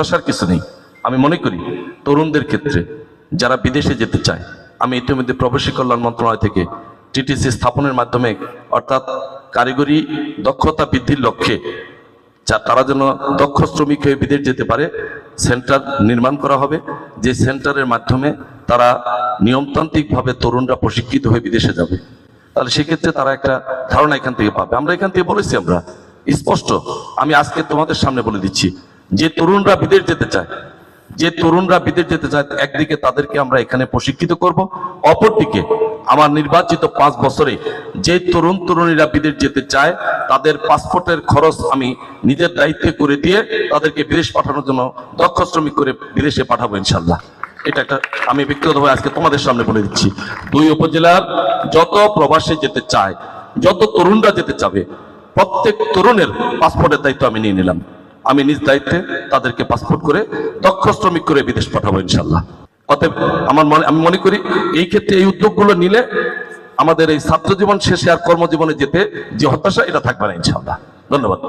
হতাশার কিছু নেই। আমি মনে করি, তরুণদের ক্ষেত্রে যারা বিদেশে যেতে চায়, আমি ইতিমধ্যে প্রবাসী কল্যাণ মন্ত্রণালয় থেকে টিটিসি স্থাপনের মাধ্যমে, অর্থাৎ কারিগরি দক্ষতা বৃদ্ধির লক্ষ্যে, যা তারা যেন দক্ষ শ্রমিক হয়ে বিদেশ যেতে পারে, সেন্টার নির্মাণ করা হবে। যে সেন্টারের মাধ্যমে তারা নিয়মতান্ত্রিকভাবে তরুণরা প্রশিক্ষিত হয়ে বিদেশে যাবে। তাহলে সেক্ষেত্রে তারা একটা ধারণা এখান থেকে পাবে। আমরা এখান থেকে বলেছি আমরা, স্পষ্ট। আমি আজকে তোমাদের সামনে বলে দিচ্ছি যে তরুণরা বিদেশ যেতে চায়, যে তরুণরা বিদেশ যেতে চায়, একদিকে তাদেরকে আমরা এখানে প্রশিক্ষিত করব, অপরদিকে আমার নির্বাচিত পাঁচ বছরে যে তরুণ তরুণীরা বিদেশ যেতে চায়, তাদের পাসপোর্টের খরচ আমি নিজের দায়িত্বে করে দিয়ে তাদেরকে বিদেশ পাঠানোর জন্য দক্ষ শ্রমিক করে বিদেশে পাঠাবো ইনশাল্লাহ এটা একটা আমি ব্যক্তিগতভাবে আজকে তোমাদের সামনে বলে দিচ্ছি। দুই উপজেলার যত প্রবাসে যেতে চায়, যত তরুণরা যেতে চাবে, প্রত্যেক তরুণের পাসপোর্টের দায়িত্ব আমি নিয়ে নিলাম। আমি নিজ দায়িত্বে তাদেরকে পাসপোর্ট করে দক্ষ শ্রমিক করে বিদেশ পাঠাবো ইনশাল্লাহ অতএব আমার মনে, আমি মনে করি এই ক্ষেত্রে এই উদ্যোগগুলো নিলে আমাদের এই ছাত্র জীবন শেষে আর কর্মজীবনে যেতে যে হতাশা, এটা থাকবে না ইনশাল্লাহ ধন্যবাদ।